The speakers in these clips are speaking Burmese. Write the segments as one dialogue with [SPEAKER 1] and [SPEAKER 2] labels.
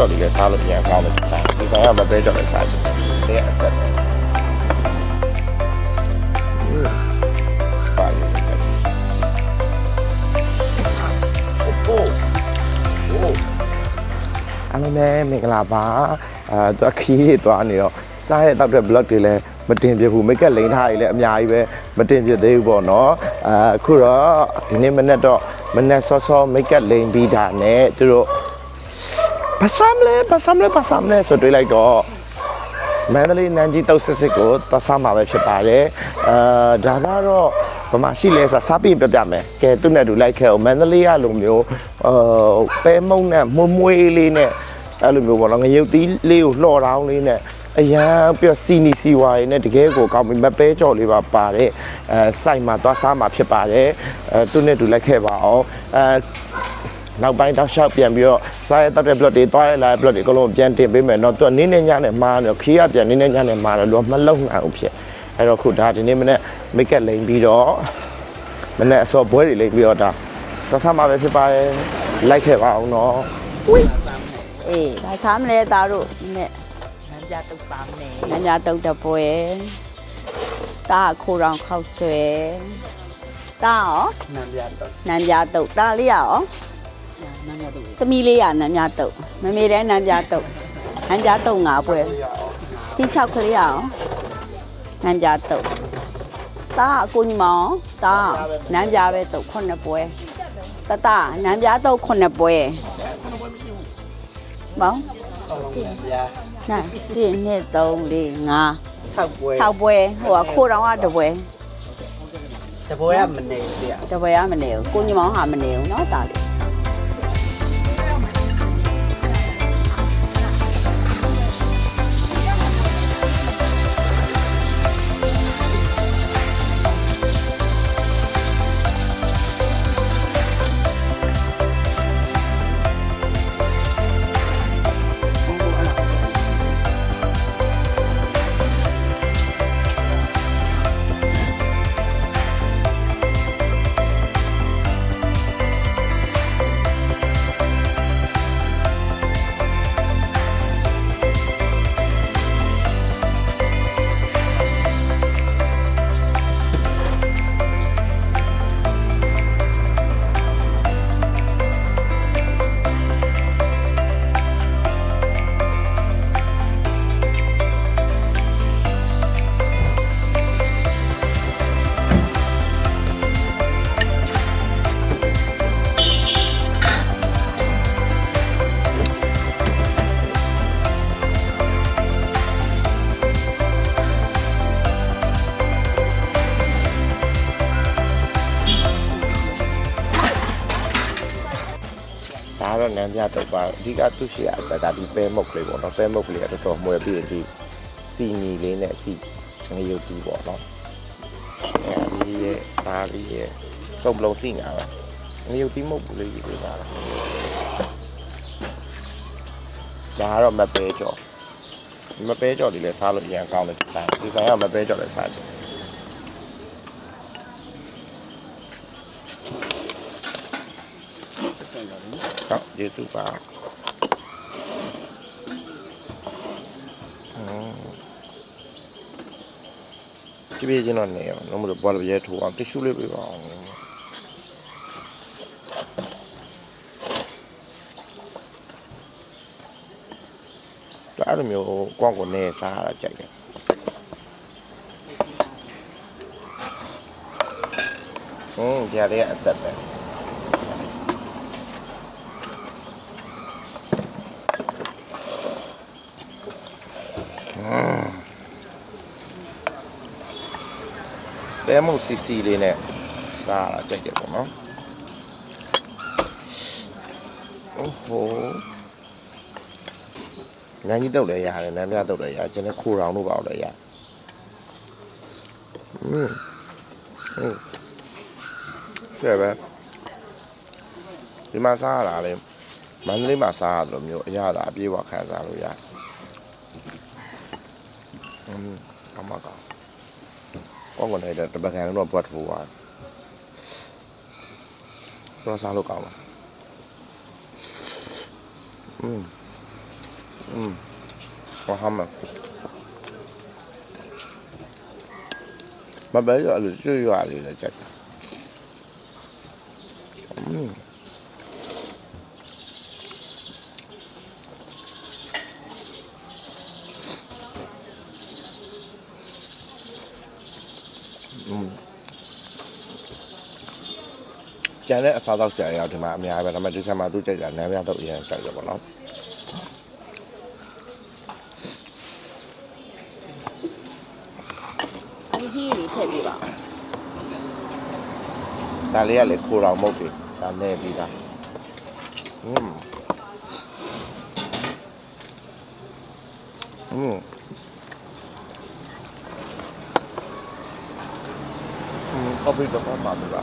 [SPEAKER 1] ကြော်လေးလည်းစားလို့ပြန်ကောင်းတယ်ဒီဆိုင်ဒီဆိုင်ကမပဲကြော်လည်းစားချင်တယ်ဒီကအသက်ပဲอืมပါလိမ့်မယ်โอ้โหအားလုံးပဲမင်္ဂလာပါအဲသူအခီးတွေသွားနေတော့စားရတဲ့ blog တွေလည်းမတင်ပြဘူးမိတ်ကလိန်ထားရည်လည်းအများကြီးပဲမတင်ပြသေးဘူးပေါ့နော်အဲအခုတော့ဒီနေ့မနေ့တော့မနေ့စောစောမိတ်ကလိန်ပြီးတာနဲ့သူတို့ ဘာစမ်းလဲဘာစမ်းလဲဘာစမ်းလဲဆိုတွေ့လိုက်တော့မန္တလေးနန်းကြီးတောက်စစ်စစ်ကိုသွားစားမှာပဲဖြစ်ပါတယ်အဲဒါကတော့ဘာမှရှိလဲဆိုစားပြီးပြပြမယ်ကဲသူ့နဲ့တူလိုက်ခဲ့အောင်မန္တလေးကလိုမျိုးအဲပဲမုံနဲ့မွမွေးလေးနဲ့အဲ့လိုမျိုးပေါ့နော်ငရုတ်သီးလေးကိုလှော်တောင်းလေးနဲ့အရန်ပြစီနီစီဝါရီနဲ့တကယ်ကိုကောင်းပြီမပဲကြော်လေးပါပါတယ်အဲစိုက်မှာသွားစားမှာဖြစ်ပါတယ်အဲသူ့နဲ့တူလိုက်ခဲ့ပါအောင်အဲ နောက်ပိုင်းတောက်လျှောက်ပြန်ပြီးတော့စားရတတ်တဲ့ block တွေသွားရလာတဲ့ block တွေအကုန်လုံးပြန်တင်ပေးမယ်เนาะသူကနင်းနေညနဲ့မားတော့ခီးရပြန်နင်းနေညနဲ့မားတော့လူကမလုံနိုင်ဘူးဖြစ်အဲ့တော့ခုဒါဒီနေ့မနေ့မိတ်ကပ်လိန်ပြီးတော့မနေ့အစောပွဲတွေလိန်ပြီးတော့ဒါသွားစားမှာပဲဖြစ်ပါတယ်လိုက်ခဲ့ပါအောင်เนาะ
[SPEAKER 2] အေးဒါစားမလဲသားတို့နဲ့
[SPEAKER 3] နမ်းပြတုတ်ပါမယ်
[SPEAKER 2] နန်းကြတုတ်တပွဲတာခိုးတောင်ခောက်ဆွဲတာရော
[SPEAKER 3] နမ်းပြတုတ်
[SPEAKER 2] နန်းပြတုတ်တာလေးရော
[SPEAKER 3] နမ်းပြတုတ်
[SPEAKER 2] သမီးလေးရနန်းပြတုတ်မမေလည်းနန်းပြတုတ်နန်းပြတုတ်ငါပွဲကြီးချောက်ကလေးရောနန်းပြတုတ်တာအကိုညီမောင်တာနန်းပြပဲတုတ်ခုနှစ်ပွဲတတနန်းပြတုတ်ခုနှစ်ပွဲမောင်
[SPEAKER 3] နမ်းပြ
[SPEAKER 2] နိုင်1 2 3 4 5
[SPEAKER 3] 6ပွဲ
[SPEAKER 2] 6ပွဲဟိုကခိုးတောင်ကတပွဲ
[SPEAKER 3] တပွဲကမနေပြ
[SPEAKER 2] တပွဲကမနေဘူးကိုညီမောင်ဟာမနေဘူးเนาะဒါလေး
[SPEAKER 1] ဒါကတော့နန်းပြတော့ပါအဓိကသူရှိရအတဒါဒီပဲမုတ်ကလေးပေါ့နော်ပဲမုတ်ကလေးကတော်တော်မွေပြီးရင်ဒီစီနီလေးနဲ့စီငရုတ်တီးပေါ့နော်အဲဒီရဲ့ဒါလေးရဲ့စုံလုံးစီညာပဲငရုတ်တီးမုတ်ဘူးလေးကြီးလေးပါဒါကတော့မပဲကြော်မပဲကြော်လေးလည်းစားလို့အရင်ကောင်းတယ်ဒီဆိုင်ဒီဆိုင်ကမပဲကြော်လည်းစားချင် တယ်ဟုတ်ကျေးဇူးပါဒီပြေးချင်းတော့နေအောင်လုံးမလို့ဘောလရဲထိုးအောင်တ िश ူးလေးပြပါအောင်ဒါအဲ့လိုမျိုးကွန်ကိုနေစားရတာကြိုက်တယ်ဟွန်းကြရတဲ့အသက်ပဲ တဲမုတ်စီစီလေးနဲ့စားရတာကြိုက်တယ်ပေါ့နော်အိုးဟိုနန်းကြီးတုတ်လည်းရတယ်နန်းပြတုတ်လည်းရတယ်ကျွန်တော်ခိုးတောင်တို့ပါလို့လည်းရอืมอืมဆဲပဲဒီမှာစားရတာလေမန္တလေးမှာစားရတယ်လို့မျိုးအရသာအပြေးဝခံစားလို့ရတယ်อืมကမကော ကောင်းကောင်းနေတဲ့တပတ်ကန်တော့ဘွတ်ထိုးသွားတော့စားလို့ကောင်းပါอืม อืมဟောဟမ်းမမဘဲရလို့ကျွတ်ရလေးလည်းကြက်တာอืม ကျန်တဲ့အစားအသောက်ကြရအောင်ဒီမှာအများပဲဒါပေမဲ့ဒီဆက်မှာသူ့ကြိုက်တာနမ်းများတော့အရင်ကြိုက်တယ်ပေါ့နော်
[SPEAKER 2] အဲ့ဒီထည့်ပြပါ
[SPEAKER 1] ဒါလေးကလေခိုးတော်မဟုတ်ပြီဒါနဲ့ပြီးတာဟွန်းဟွန်း嗯，咖啡的方法对吧？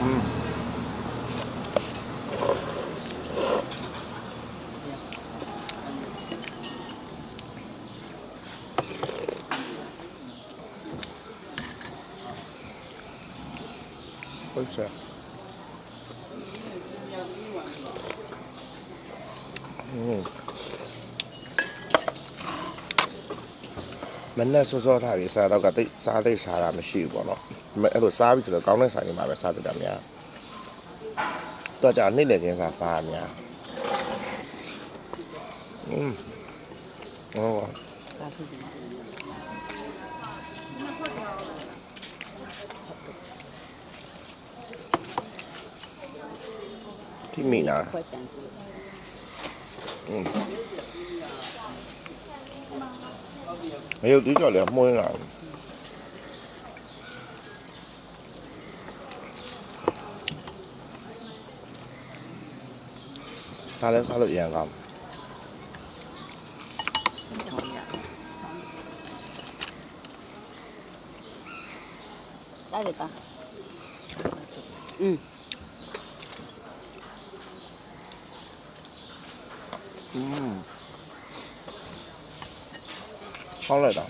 [SPEAKER 1] อืมဟု မနဲ့စောစောထားပြီးစားတော့ကတိတ်စားတိတ်စားတာမရှိဘူးပေါ့နော်မအဲ့လိုစားပြီးဆိုတော့ကောင်းတဲ့ဆိုင်တွေမှာပဲစားပြတာများတော့ကြာနေ့လည်ခင်းစားစားရများอืมဟော
[SPEAKER 3] ဒါဖြစ်ချင်တယ်
[SPEAKER 1] ထိမိနာ
[SPEAKER 2] ခွက်ချန်ပြ
[SPEAKER 1] อืม 헤어지죠 내가 모이나
[SPEAKER 2] 살에 살로 이해감 딸이다
[SPEAKER 1] 응 음. ဟောင်းလိုက်တာ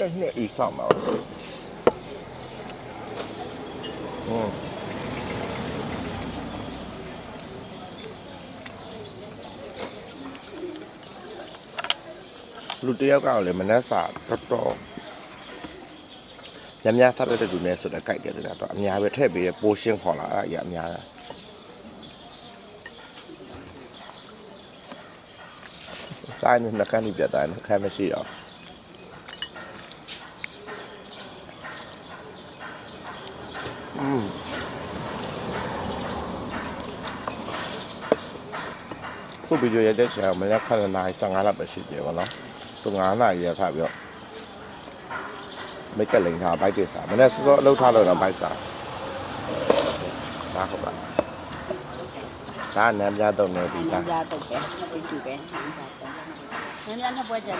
[SPEAKER 1] လက်နဲ့ဤဆောင်ပါဘူးอืมလူတစ်ယောက်ကလည်းမနှက်စာတော်တော်ညများစားတဲ့သူနဲ့ဆိုတော့ကြိုက်တယ်တဲ့တော့အများပဲထည့်ပြီးပိုးရှင်းခေါ်လာအဲ့ဒါကြီးအများတာ စားနေနှကန်းကြီးပြတ်တယ်နှကန်းမရှိတော့อืมခုဗီဒီယိုရိုက်တဲ့ချိန်ကမနေ့ခက်လာနိုင်15လောက်ပဲရှိတယ်ဗောနော်သူ9နာရီရထားပြီးတော့မိတ်ကလိန်ထားဘိုက်တစ်စားမနေ့စောစောအလုပ်ထားလို့တော့ဘိုက်စားဒါဟုတ်ပါ ဒါနံပြတော့နေပြီ
[SPEAKER 2] လားရတော့ပဲဒီပဲဆန်းတာတော့နံပြနှစ်ပွဲကြတယ်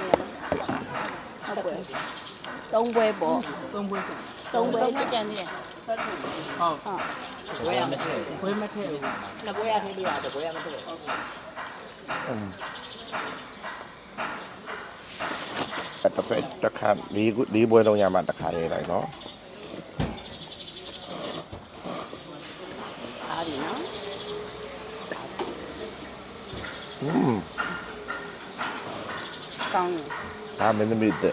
[SPEAKER 2] ဟုတ်ပွဲ
[SPEAKER 3] သုံးပွဲ
[SPEAKER 2] ပေါ့သုံးပွဲကြသုံးပွဲကြတယ်
[SPEAKER 3] ဟုတ်
[SPEAKER 2] ဟုတ်
[SPEAKER 3] ဘွဲရမထည့်ဘွဲမထည့်ဘူးနှစ်ပွဲရထည့်ပြီးတာဘွဲရမထည့်ဟုတ်
[SPEAKER 1] တစ်ဖက်တစ်ခါဒီဒီဘွဲလုံးရမှာတစ်ခါလေးလိုက်နော် อืม
[SPEAKER 2] ကောင်းတယ်
[SPEAKER 1] ဒါမင်းသမီးတဲ့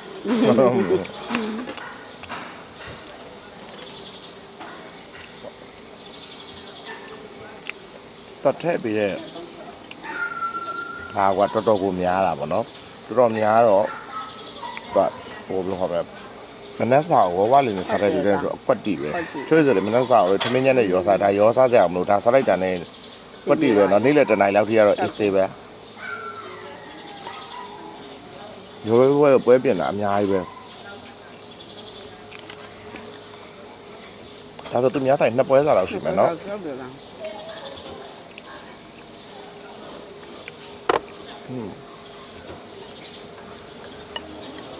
[SPEAKER 1] တော့ထည့်ပြီးတဲ့ဟာကတော်တော်ကိုများတာဗောနော်တော်တော်များတော့တော့ဟိုဘယ်လိုခေါ်မလဲမနက်စာဝဝလေးနဲ့စားတဲ့လူတွေဆိုအကွက်တီပဲချွေးဆိုလေမနက်စာကိုထမင်းညက်နဲ့ရောစားဒါရောစားကြအောင်မလို့ဒါစားလိုက်တာနဲ့ ကွက်တီပဲနော်နေ့လယ်တနိုင်လောက်ထိကတော့အေးဆေးပဲရိုးရိုးပွဲပွဲပြင်တာအများကြီးပဲဒါဆိုသူများတိုင်းနှစ်ပွဲစားလောက်ရှိမယ်နော်
[SPEAKER 2] ဟုတ်တယ်လား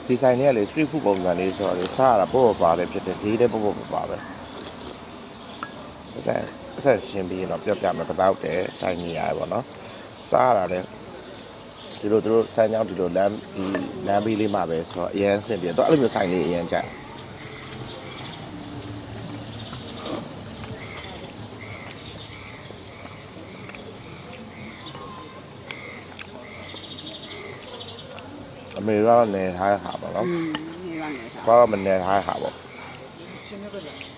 [SPEAKER 1] ဒီဆိုင်တွေကလေ street food ပုံစံလေးဆိုတော့လေစားရတာပေါ့ပေါ့ပါပဲဖြစ်တယ်ဈေးလည်းပေါ့ပေါ့ပါပါပဲအဆက် အဆက်ရှင်းပြီးတော့ပြောပြမယ်တပောက်တယ်ဆိုင်ကြီးရပေါ့နော်စားရတာလည်းဒီလိုတို့ဆိုင်ကြောင်ဒီလိုလမ်းဒီလမ်းဘေးလေးမှာပဲဆိုတော့အရန်ဆင်ပြေတော့အဲ့လိုမျိုးဆိုင်လေးအရန်ကြိုက်အမေကတော့နေထားတာပါနော်။
[SPEAKER 2] အင်းနေပါနေထား။
[SPEAKER 1] ဘာမှမနေထားတာပါ။ရှင်းရပါ
[SPEAKER 2] လား။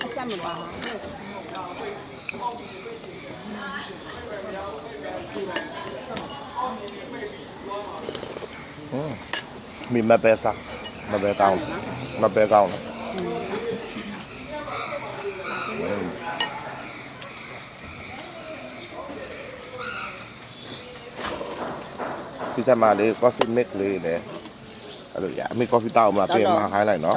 [SPEAKER 2] အဆက်မပါဘူး
[SPEAKER 1] มีมาเปซ่ามาเปก้าวมาเปก้าวนะที่จะมาเลยก็ฟิตเมกเลยเนี่ยอะไรอย่างมีกาแฟเต้ามาเปลี่ยนมาขายอะไรเนาะ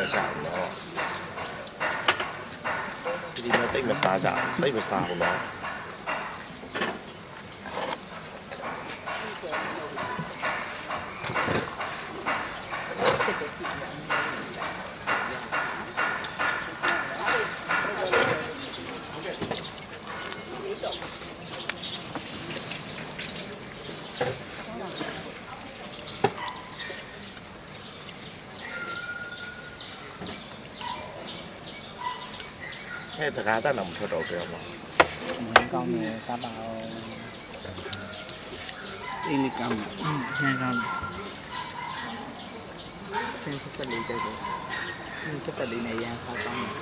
[SPEAKER 2] ပြော
[SPEAKER 1] ကြအောင်နော်ဒီမှာတိတ်မစားကြဘူးတိတ်မစားဘူးနော် စကားတတ်တာမထွက်တော့ပြောမှာ
[SPEAKER 3] ကောင်းတယ်စားပါအောင်အေးလေးကောင်းတယ်ညံကောင်းတယ်ဆင်းစက်လေးကြိုက်တယ်ဆင်းစက်လေးနဲ့ရန်စားကောင်းတယ်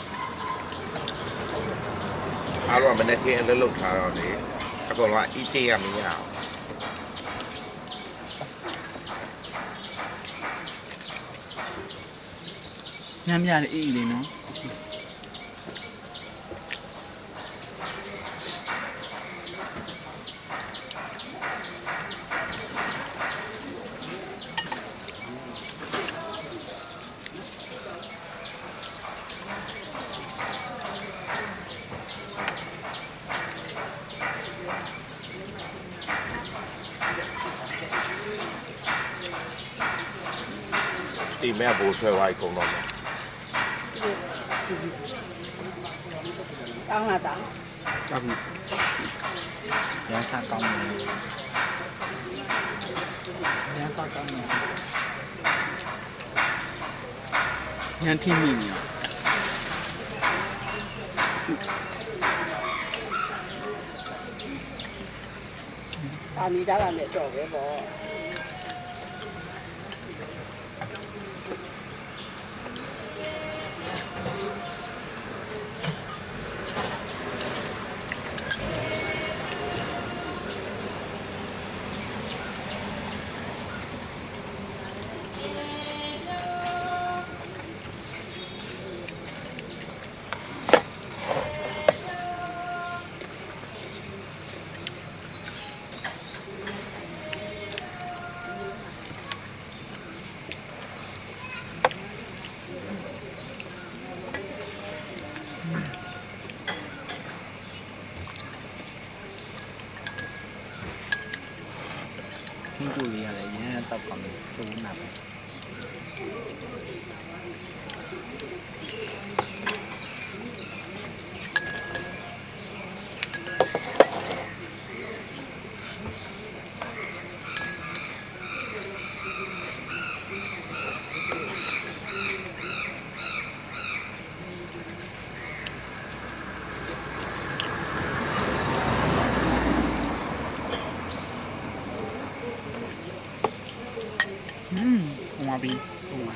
[SPEAKER 1] အားလုံးကမနေ့ကလေးလှုပ်ထားတော့လေအကုန်လုံးကအစ်တေးရမရအောင်
[SPEAKER 3] ညံ့ညံ့လေးအေးလေးနော်
[SPEAKER 1] ဆွဲသွားပြီကုန်တော့မယ်
[SPEAKER 2] ကောင်းလာတာ
[SPEAKER 3] ကောင်းပြီရန်စားကောင်းတယ်ရန်စားကောင်းတယ်ညံ့ထိမိနေရော
[SPEAKER 2] အာနေတာကလည်းတော့ပဲပေါ့
[SPEAKER 3] ဟင်းကျူလေးရတယ်ရန်တောက်ကောင်းတယ်တူနာပဲ อืมဟိုမှာပြီးဟိုမှာ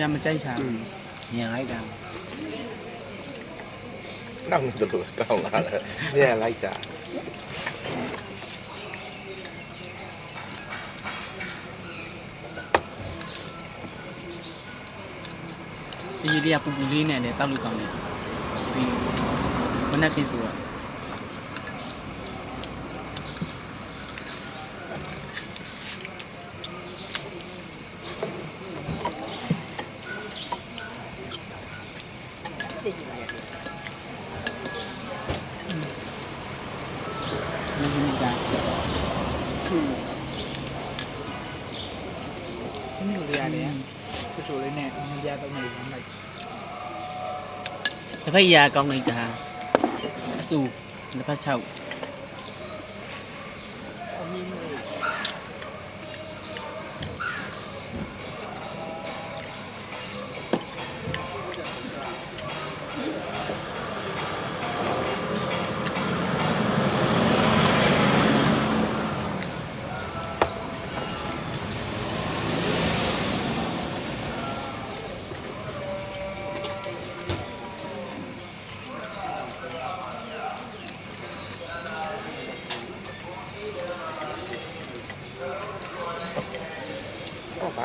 [SPEAKER 3] ရမကြိုက်ချာဘူးညံလိုက်တာ
[SPEAKER 1] တောင်းတော့တောင်းလာတယ်ညံလိုက်တာ
[SPEAKER 3] ဒီဒီကပူပူလေးနဲ့လည်းတောက်လို့ကောင်းတယ်ဒီမနက်ခင်းဆိုတော့ မင်းတို့ရတယ်ကိုချိုလေးနဲ့ငကြတော့နေလိုက်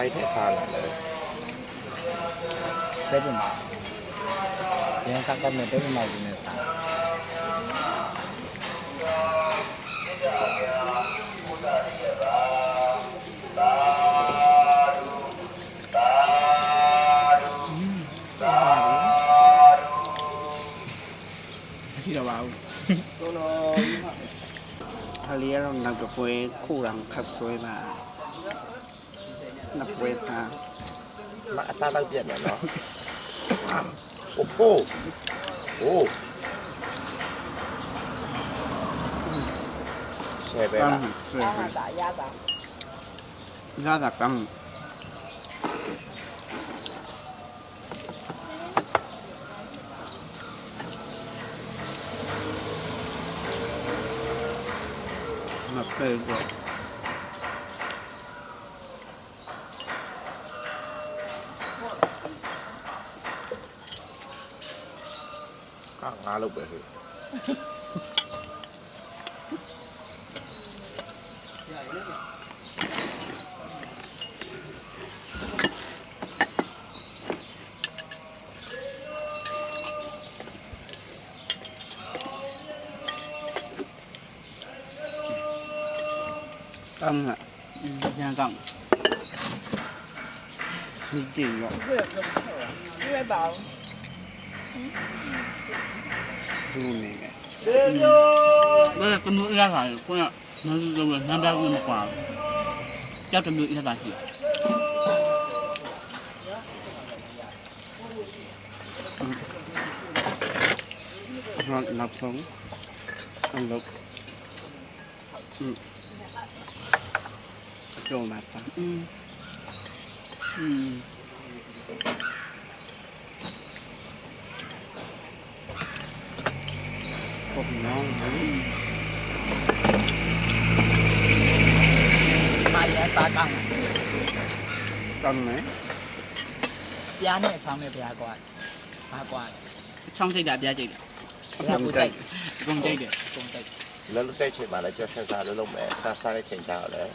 [SPEAKER 3] တစ်ဖက်ရာကောင်းလိုက်တာအဆူတစ်ဖက်6
[SPEAKER 1] တော့ဘိုက်ထက်စားလာတယ်
[SPEAKER 3] ပဲပြန်ပါရန်စားကောင်းတဲ့ပဲပြန်ပါဦးနဲ့စားဒီတော့ပါဦး
[SPEAKER 4] ခါလေးကတော့နောက်တစ်ပွဲခုရံခတ်ဆွဲလာနောက်ပွဲသား
[SPEAKER 1] မ nakwet na maasarang ô, ano? Opo. Oh. Sebe na. Tang, sebe. Yada, tang. Napego.
[SPEAKER 4] Napego.
[SPEAKER 1] လုံး
[SPEAKER 3] န
[SPEAKER 4] န်း
[SPEAKER 3] ပြောင်းမကွာကြောက်တမျိုးရတာရှိ
[SPEAKER 4] ร้อนรับสองอันลบอืมโจมาปะ luôn
[SPEAKER 3] này này bây giờ con nuôi ra phải con ạ nó rồi tham gia con một quả cho trầm lượng ra phải gì rồi lọc ăn lọc ừ rồi ta ừ ừ tăng tăng
[SPEAKER 1] này giá này xong này bia quạt ba quạt xong thì đã bia chị cùng chạy cùng chạy được cùng chạy lớn lúc đây chị mà lại
[SPEAKER 4] cho sơn
[SPEAKER 1] ra lúc mẹ xa xa cái chỉnh tạo đấy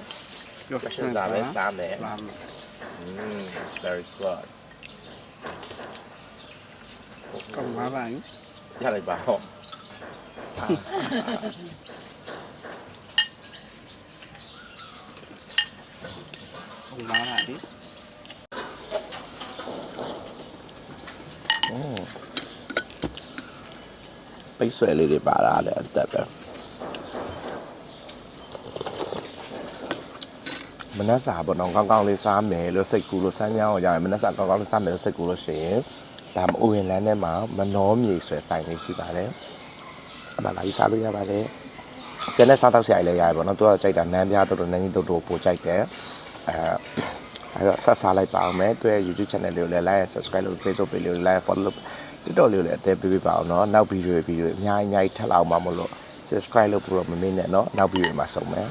[SPEAKER 4] sơn ra với
[SPEAKER 1] sam đấy very good.
[SPEAKER 4] Còn má
[SPEAKER 1] bà ấy. Ra đây. ဟု
[SPEAKER 4] တ်လားလေโอ้
[SPEAKER 1] ပိတ်ဆွဲလေးတွေပါတာလည်းအသက်ပဲမနက်စာပေါ့နော်ကောင်းကောင်းလေးစားမယ်လို့စိတ်ကူးလို့စမ်းချောင်းကိုရရင်မနက်စာကောင်းကောင်းလေးစားမယ်လို့စိတ်ကူးလို့ရှိရင်ဒါမအိုဝင်လန်းထဲမှာမနှောမြေဆွဲဆိုင်လေးရှိပါတယ် အဲ့မှာလာပြီးစားလို့ရပါတယ်ကျန်တဲ့စားတောက်ဆရာကြီးလည်းရတယ်ပေါ့နော်သူကကြိုက်တာနန်းပြတော်တော်နန်းကြီးတော်တော်ပိုကြိုက်တယ်အဲအဲ့တော့ဆက်စားလိုက်ပါအောင်မယ်သူရဲ့ YouTube channel လေးကိုလည်း like subscribe လုပ် Facebook page လေးကို like follow လုပ် TikTok လေးကိုလည်းအသေးပေးပေးပါအောင်နော်နောက်ဗီဒီယိုဗီဒီယိုအများကြီးအများကြီးထပ်လာအောင်မလို့ subscribe လုပ်ဖို့တော့မမေ့နဲ့နော်နောက်ဗီဒီယိုမှာဆုံမယ်